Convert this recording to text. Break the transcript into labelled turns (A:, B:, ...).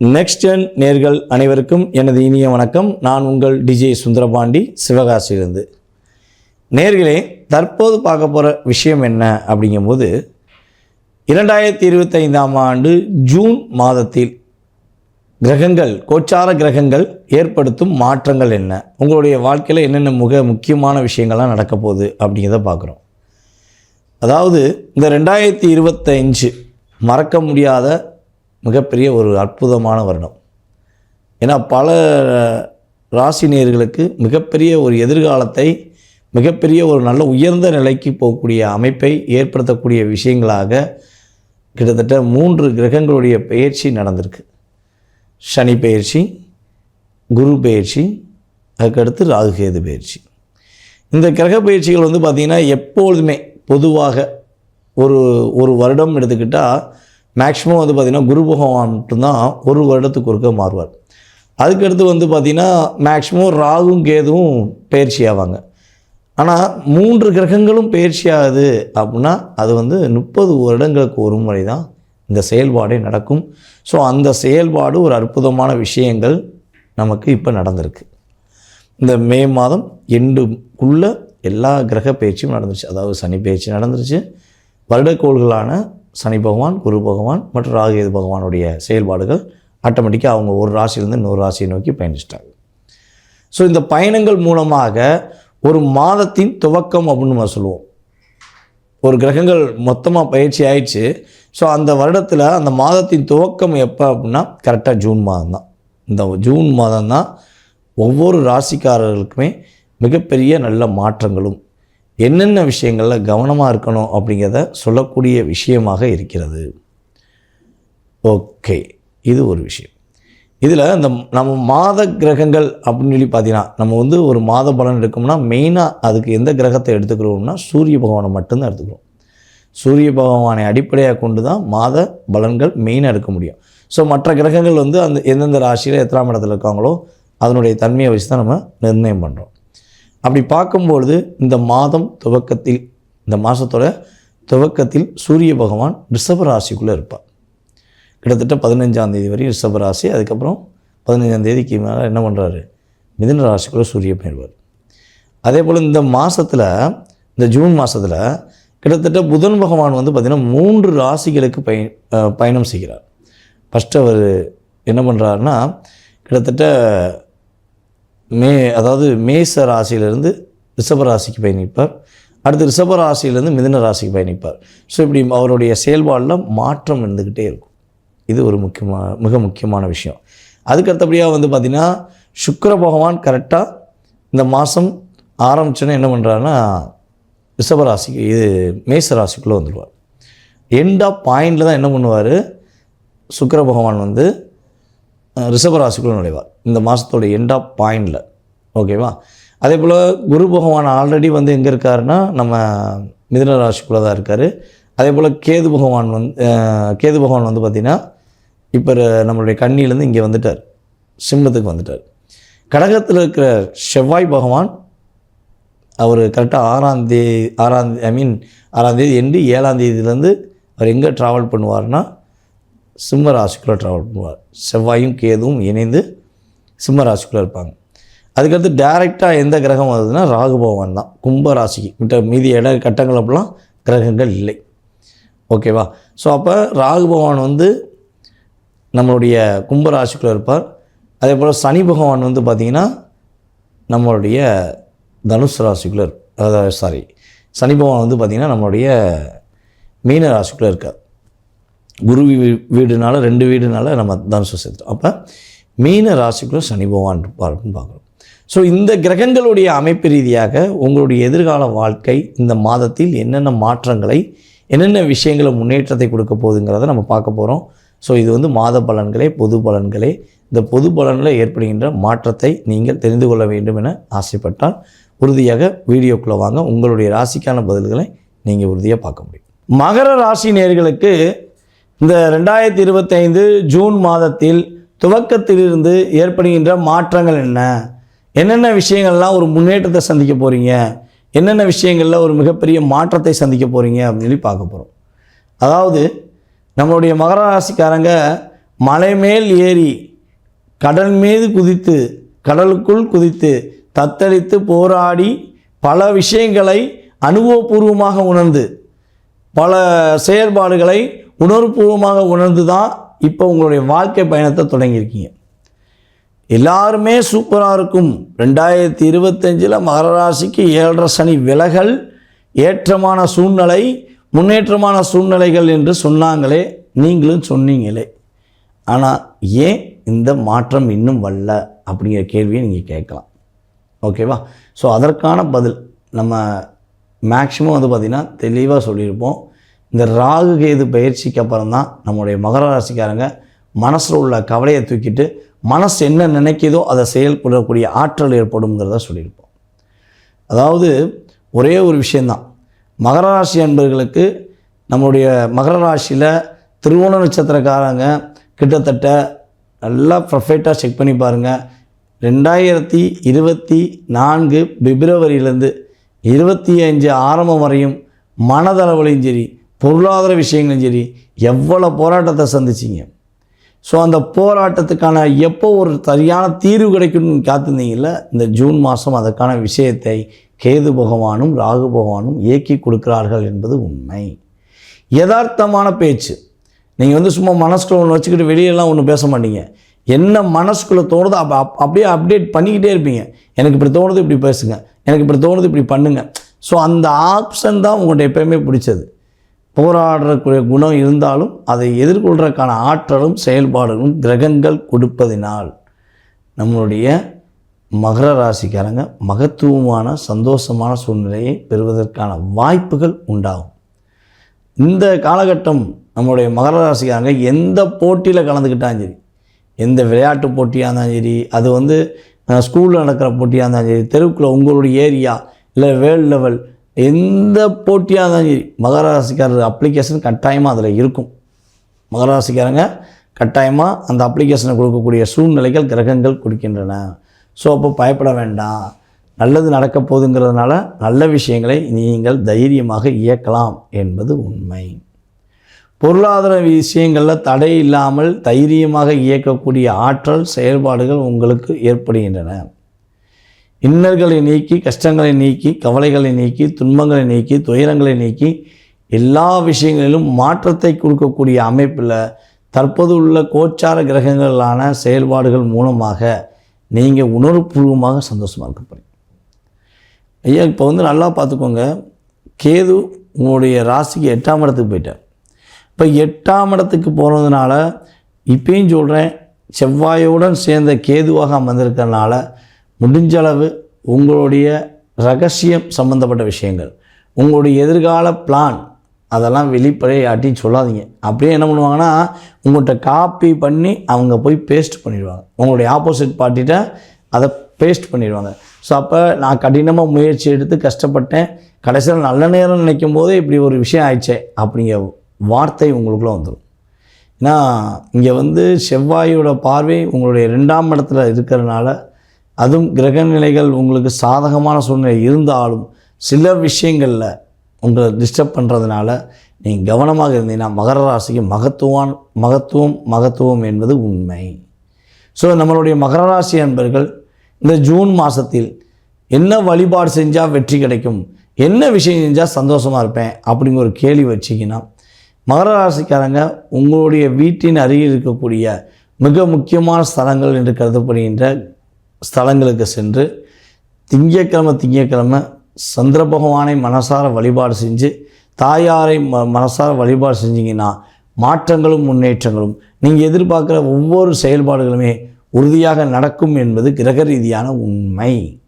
A: Next gen நேர்கள் அனைவருக்கும் எனது இனிய வணக்கம். நான் உங்கள் டிஜே சுந்தரபாண்டி சிவகாசியிலிருந்து. நேர்களே தற்போது பார்க்க போகிற விஷயம் என்ன அப்படிங்கும்போது இரண்டாயிரத்தி இருபத்தைந்தாம் ஆண்டு ஜூன் மாதத்தில் கிரகங்கள் கோச்சார கிரகங்கள் ஏற்படுத்தும் மாற்றங்கள் என்ன? உங்களுடைய வாழ்க்கையில் என்னென்ன மிக முக்கியமான விஷயங்கள்லாம் நடக்க போகுது அப்படிங்கிறத பார்க்குறோம். அதாவது இந்த ரெண்டாயிரத்தி இருபத்தஞ்சு மறக்க முடியாத மிகப்பெரிய ஒரு அற்புதமான வருடம். ஏன்னா பல ராசினியர்களுக்கு மிகப்பெரிய ஒரு எதிர்காலத்தை மிகப்பெரிய ஒரு நல்ல உயர்ந்த நிலைக்கு போகக்கூடிய அமைப்பை ஏற்படுத்தக்கூடிய விஷயங்களாக கிட்டத்தட்ட மூன்று கிரகங்களுடைய பயிற்சி நடந்திருக்கு. சனி பயிற்சி குரு பயிற்சி அதுக்கடுத்து ராகுகேது பயிற்சி இந்த கிரக பயிற்சிகள் வந்து பார்த்திங்கன்னா எப்பொழுதுமே பொதுவாக ஒரு ஒரு வருடம் எடுத்துக்கிட்டால் மேக்ஸிமம் வந்து பார்த்திங்கன்னா குரு பகவான் மட்டும்தான் ஒரு வருடத்துக்கு ஒருக்க மாறுவார். அதுக்கடுத்து வந்து பார்த்திங்கன்னா மேக்ஸிமம் ராகும் கேதுவும் பயிற்சி ஆவாங்க. ஆனால் மூன்று கிரகங்களும் பயிற்சி ஆகுது அப்படின்னா அது வந்து முப்பது வருடங்களுக்கு ஒரு முறை தான் இந்த செயல்பாடே நடக்கும். ஸோ அந்த செயல்பாடு ஒரு அற்புதமான விஷயங்கள் நமக்கு இப்போ நடந்திருக்கு. இந்த மே மாதம் எண்டுக்குள்ளே எல்லா கிரக பயிற்சியும் நடந்துருச்சு. அதாவது சனி பயிற்சி நடந்துருச்சு. வருடக்கோள்களான சனி பகவான் குரு பகவான் மற்றும் ராகுகேது பகவானுடைய செயல்பாடுகள் ஆட்டோமேட்டிக்காக அவங்க ஒரு ராசியிலேருந்து இன்னொரு ராசியை நோக்கி பயணிச்சிட்டாங்க. ஸோ இந்த பயணங்கள் மூலமாக ஒரு மாதத்தின் துவக்கம் அப்படின்னு நம்ம சொல்லுவோம். ஒரு கிரகங்கள் மொத்தமாக பயிற்சி ஆயிடுச்சு. ஸோ அந்த வருடத்தில் அந்த மாதத்தின் துவக்கம் எப்போ அப்படின்னா கரெக்டாக ஜூன் மாதம் தான் இந்த ஜூன் மாதம் தான் ஒவ்வொரு ராசிக்காரர்களுக்குமே மிகப்பெரிய நல்ல மாற்றங்களும் என்னென்ன விஷயங்களில் கவனமாக இருக்கணும் அப்படிங்கிறத சொல்லக்கூடிய விஷயமாக இருக்கிறது. ஓகே இது ஒரு விஷயம். இதில் இந்த நம்ம மாத கிரகங்கள் அப்படின்னு சொல்லி பார்த்தீங்கன்னா நம்ம வந்து ஒரு மாத பலன் எடுக்கோம்னா மெயினாக அதுக்கு எந்த கிரகத்தை எடுத்துக்கிறோம்னா சூரிய பகவானை மட்டும்தான் எடுத்துக்கிறோம். சூரிய பகவானை அடிப்படையாக கொண்டு தான் மாத பலன்கள் மெயினாக எடுக்க முடியும். ஸோ மற்ற கிரகங்கள் வந்து அந்த எந்தெந்த ராசியில் எத்தனாம் இடத்துல இருக்காங்களோ அதனுடைய தன்மையை வச்சு தான் நம்ம நிர்ணயம் பண்ணுறோம் அப்படி பார்க்கும்பொழுது இந்த மாதம் துவக்கத்தில் இந்த மாதத்தோட துவக்கத்தில் சூரிய பகவான் ரிஷப ராசிக்குள்ளே இருப்பார். கிட்டத்தட்ட பதினஞ்சாம் தேதி வரையும் ரிஷப ராசி அதுக்கப்புறம் பதினஞ்சாம் தேதிக்கு மேலே என்ன பண்ணுறாரு மிதன ராசிக்குள்ளே சூரிய போயிடுவார் அதே போல் இந்த மாதத்தில் இந்த ஜூன் மாதத்தில் கிட்டத்தட்ட புதன் பகவான் வந்து பார்த்திங்கன்னா மூன்று ராசிகளுக்கு பய பயணம் செய்கிறார். ஃபஸ்ட்டு அவர் என்ன பண்ணுறாருன்னா கிட்டத்தட்ட மே அதாவது மேச ராசியிலிருந்து ரிஷபராசிக்கு பயணிப்பார். அடுத்து ரிஷபராசியிலேருந்து மிதன ராசிக்கு பயணிப்பார். ஸோ இப்படி அவருடைய செயல்பாடில் மாற்றம் இருந்துக்கிட்டே இருக்கும். இது ஒரு முக்கியமான மிக முக்கியமான விஷயம். அதுக்கு அடுத்தபடியாக வந்து பார்த்திங்கன்னா சுக்கர பகவான் கரெக்டாக இந்த மாதம் ஆரம்பிச்சோன்னே என்ன பண்ணுறாருன்னா ரிஷபராசிக்கு இது மேச ராசிக்குள்ளே வந்துடுவார் எண்ட் ஆஃப் பாயிண்டில் தான் என்ன பண்ணுவார்? சுக்கர பகவான் வந்து அஹ், நுழைவார். இந்த மாதத்தோட எண்ட் ஆஃப் பாயிண்டில் ஓகேவா அதே போல் குரு பகவான் ஆல்ரெடி வந்து எங்கே இருக்காருன்னா நம்ம மிதுன ராசிக்குள்ளே தான் இருக்கார். அதே போல் கேது பகவான் வந்து கேது பகவான் வந்து பார்த்திங்கன்னா இப்போ நம்மளுடைய கண்ணியிலேருந்து இங்கே வந்துட்டார். சிம்மத்துக்கு வந்துட்டார். கடகத்தில் இருக்கிற செவ்வாய் பகவான் அவர் கரெக்டாக ஆறாம் தேதி ஆறாம் ஐ மீன் ஆறாம் தேதி எண்டு ஏழாம் தேதியிலேருந்து அவர் எங்கே ட்ராவல் பண்ணுவார்னா சிம்ம ராசிக்குள்ளே ட்ராவல் பண்ணுவார். செவ்வாயும் கேதுவும் இணைந்து சிம்ம ராசிக்குள்ளே இருப்பாங்க. அதுக்கடுத்து டைரெக்டாக எந்த கிரகம் வருதுன்னா ராகு பகவான் தான். கும்ப ராசிக்கு. மிட்ட மீதி இட கட்டங்கள் அப்படிலாம் கிரகங்கள் இல்லை. ஓகேவா ஸோ அப்போ ராகு பகவான் வந்து நம்மளுடைய கும்ப ராசிக்குள்ளே இருப்பார். அதே போல் சனி பகவான் வந்து பார்த்திங்கன்னா நம்மளுடைய தனுஷ் ராசிக்குள்ளே இருப்பார் அதாவது சாரி சனி பகவான் வந்து பார்த்திங்கன்னா நம்மளுடைய மீன ராசிக்குள்ளே இருக்கார். குரு வீ- வீடுனால ரெண்டு வீடுனால நம்ம தனுசு சேர்த்துட்டோம் அப்போ மீன ராசிக்குள்ளே சனி பகவான் இருப்பார்னு பார்க்குறோம். ஸோ இந்த கிரகங்களுடைய அமைப்பு ரீதியாக உங்களுடைய எதிர்கால வாழ்க்கை இந்த மாதத்தில் என்னென்ன மாற்றங்களை என்னென்ன விஷயங்களை முன்னேற்றத்தை கொடுக்க போகுதுங்கிறத நம்ம பார்க்க போகிறோம் ஸோ இது வந்து மாத பலன்களே பொது பலன்களே. இந்த பொது பலனில் ஏற்படுகின்ற மாற்றத்தை நீங்கள் தெரிந்து கொள்ள வேண்டும் என ஆசைப்பட்டால் உறுதியாக வீடியோக்குள்ளே வாங்க. உங்களுடைய ராசிக்கான பதில்களை நீங்கள் உறுதியாக பார்க்க முடியும். மகர ராசி நேர்களுக்கு இந்த ரெண்டாயிரத்தி இருபத்தைந்து ஜூன் மாதத்தில் துவக்கத்திலிருந்து ஏற்படுகின்ற மாற்றங்கள் என்ன? என்னென்ன விஷயங்கள்லாம் ஒரு முன்னேற்றத்தை சந்திக்க போகிறீங்க என்னென்ன விஷயங்களில் ஒரு மிகப்பெரிய மாற்றத்தை சந்திக்க போகிறீங்க அப்படின்னு சொல்லி பார்க்க போகிறோம் அதாவது நம்மளுடைய மகர ராசிக்காரங்க மலை மேல் ஏறி கடல் மீது குதித்து கடலுக்குள் குதித்து தத்தளித்து போராடி பல விஷயங்களை அனுபவபூர்வமாக உணர்ந்து பல செயல்பாடுகளை உணர்வுபூர்வமாக உணர்ந்து தான் இப்போ உங்களுடைய வாழ்க்கை பயணத்தை தொடங்கியிருக்கீங்க. எல்லாருமே சூப்பராக இருக்கும். ரெண்டாயிரத்தி இருபத்தஞ்சில் மகர ராசிக்கு ஏழரை சனி விலகல் ஏற்றமான சூழ்நிலை முன்னேற்றமான சூழ்நிலைகள் என்று சொன்னாங்களே நீங்களும் சொன்னீங்களே. ஆனால் ஏன் இந்த மாற்றம் இன்னும் வரல அப்படிங்கிற கேள்வியை நீங்கள் கேட்கலாம். ஓகேவா ஸோ அதற்கான பதில் நம்ம மேக்ஸிமம் வந்து பார்த்திங்கன்னா தெளிவாக சொல்லியிருப்போம். இந்த ராகு கேது பயிற்சிக்கு அப்புறம் தான் நம்முடைய மகர ராசிக்காரங்க மனசில் உள்ள கவலையை தூக்கிட்டு மனசு என்ன நினைக்கிதோ அதை செயல்படக்கூடிய ஆற்றல் ஏற்படும்ங்கிறத சொல்லியிருப்போம். அதாவது ஒரே ஒரு விஷயந்தான் மகர ராசி அன்பர்களுக்கு நம்முடைய மகர ராசியில் திருவோண நட்சத்திரக்காரங்க கிட்டத்தட்ட நல்லா பர்ஃபெக்டாக செக் பண்ணி பாருங்கள் ரெண்டாயிரத்தி இருபத்தி நான்கு பிப்ரவரியிலேருந்து இருபத்தி அஞ்சு ஆரம்பம் வரையும் மனதளவுலையும் சரி பொருளாதார விஷயங்களும் சரி எவ்வளோ போராட்டத்தை சந்திச்சிங்க? ஸோ அந்த போராட்டத்துக்கான எப்போ ஒரு சரியான தீர்வு கிடைக்கும்னு காத்திருந்தீங்கல்ல? இந்த ஜூன் மாதம் அதற்கான விஷயத்தை கேது பகவானும் ராகு பகவானும் இயக்கி கொடுக்கிறார்கள் என்பது உண்மை. யதார்த்தமான பேச்சு. நீங்கள் வந்து சும்மா மனசுக்குள்ள ஒன்று வச்சுக்கிட்டு வெளியெல்லாம் ஒன்றும் பேச மாட்டீங்க. என்ன மனசுக்குள்ளே தோணுதோ அப்போ அப் அப்படியே அப்டேட் பண்ணிக்கிட்டே இருப்பீங்க. எனக்கு இப்படி தோணுது இப்படி பேசுங்க. எனக்கு இப்படி தோணுது இப்படி பண்ணுங்க. ஸோ அந்த ஆப்ஷன் தான் உங்கள்கிட்ட எப்பயுமே பிடிச்சது. போராடக்கூடிய குணம் இருந்தாலும் அதை எதிர்கொள்கிறதுக்கான ஆற்றலும் செயல்பாடுகளும் கிரகங்கள் கொடுப்பதினால் நம்மளுடைய மகர ராசிக்காரங்க மகத்துவமான சந்தோஷமான சூழ்நிலையை பெறுவதற்கான வாய்ப்புகள் உண்டாகும். இந்த காலகட்டம் நம்மளுடைய மகர ராசிக்காரங்க எந்த போட்டியில் கலந்துக்கிட்டாலும் சரி எந்த விளையாட்டு போட்டியாக இருந்தாலும் சரி அது வந்து ஸ்கூலில் நடக்கிற போட்டியாக இருந்தாலும் சரி தெருவுக்குள்ளே உங்களுடைய ஏரியா இல்லை வேர்ல்டு லெவல் எந்த போட்டியாக இருந்தாலும் சரி மகராசிக்காரர் அப்ளிகேஷன் கட்டாயமாக அதில் இருக்கும். மகராசிக்காரங்க கட்டாயமாக அந்த அப்ளிகேஷனை கொடுக்கக்கூடிய சூழ்நிலைகள் கிரகங்கள் கொடுக்கின்றன. ஸோ அப்போ பயப்பட வேண்டாம். நல்லது நடக்க போகுதுங்கிறதுனால நல்ல விஷயங்களை நீங்கள் தைரியமாக இயக்கலாம் என்பது உண்மை. பொருளாதார விஷயங்களில் தடை இல்லாமல் தைரியமாக இயக்கக்கூடிய ஆற்றல் செயல்பாடுகள் உங்களுக்கு ஏற்படுகின்றன. இன்னல்களை நீக்கி கஷ்டங்களை நீக்கி கவலைகளை நீக்கி துன்பங்களை நீக்கி துயரங்களை நீக்கி எல்லா விஷயங்களிலும் மாற்றத்தை கொடுக்கக்கூடிய அமைப்பில் தற்போது உள்ள கோச்சார கிரகங்களான செயல்பாடுகள் மூலமாக நீங்கள் உணர்வுபூர்வமாக சந்தோஷமாக இருக்க ஐயா இப்போ வந்து நல்லா பார்த்துக்கோங்க. கேது உங்களுடைய ராசிக்கு எட்டாம் இடத்துக்கு போயிட்டார். இப்போ எட்டாம் இடத்துக்கு போனதுனால இப்பயும் சொல்கிறேன் செவ்வாயுடன் சேர்ந்த கேதுவாக அமர்ந்திருக்கிறதுனால முடிஞ்ச அளவு உங்களுடைய ரகசியம் சம்மந்தப்பட்ட விஷயங்கள் உங்களுடைய எதிர்கால பிளான் அதெல்லாம் வெளிப்படையாட்டி சொல்லாதீங்க. அப்படியே என்ன பண்ணுவாங்கன்னா உங்கள்கிட்ட காப்பி பண்ணி அவங்க போய் பேஸ்ட் பண்ணிடுவாங்க. உங்களுடைய ஆப்போசிட் பார்ட்டிகிட்ட அதை பேஸ்ட் பண்ணிடுவாங்க. ஸோ அப்போ நான் கடினமாக முயற்சி எடுத்து கஷ்டப்பட்டேன். கடைசியில் நல்ல நேரம் நினைக்கும் போதே இப்படி ஒரு விஷயம் ஆயிடுச்சே அப்படிங்கிற வார்த்தை உங்களுக்குள்ளே வந்துடும் ஏன்னா இங்கே வந்து செவ்வாயோட பார்வை உங்களுடைய ரெண்டாம் இடத்துல இருக்கிறனால அதுவும் கிரக நிலைகள் உங்களுக்கு சாதகமான சூழ்நிலை இருந்தாலும் சில விஷயங்களில் உங்களை டிஸ்டர்ப் பண்ணுறதுனால நீங்கள் கவனமாக இருந்தீங்கன்னா மகர ராசிக்கு மகத்துவான் மகத்துவம் மகத்துவம் என்பது உண்மை. ஸோ நம்மளுடைய மகர ராசி அன்பர்கள் இந்த ஜூன் மாதத்தில் என்ன வழிபாடு செஞ்சால் வெற்றி கிடைக்கும் என்ன விஷயம் செஞ்சால் சந்தோஷமாக இருப்பேன் அப்படிங்கிற ஒரு கேள்வி வச்சிங்கன்னா மகர ராசிக்காரங்க உங்களுடைய வீட்டின் அருகில் இருக்கக்கூடிய மிக முக்கியமான ஸ்தலங்கள் என்று கருதப்படுகின்ற ஸ்தலங்களுக்கு சென்று திங்கக்கிழமை திங்கக்கிழமை சந்திர பகவானை மனசார வழிபாடு செஞ்சு தாயாரை ம மனசார வழிபாடு செஞ்சிங்கன்னா மாற்றங்களும் முன்னேற்றங்களும் நீங்கள் எதிர்பார்க்குற ஒவ்வொரு செயல்பாடுகளுமே உறுதியாக நடக்கும் என்பது கிரக ரீதியான உண்மை.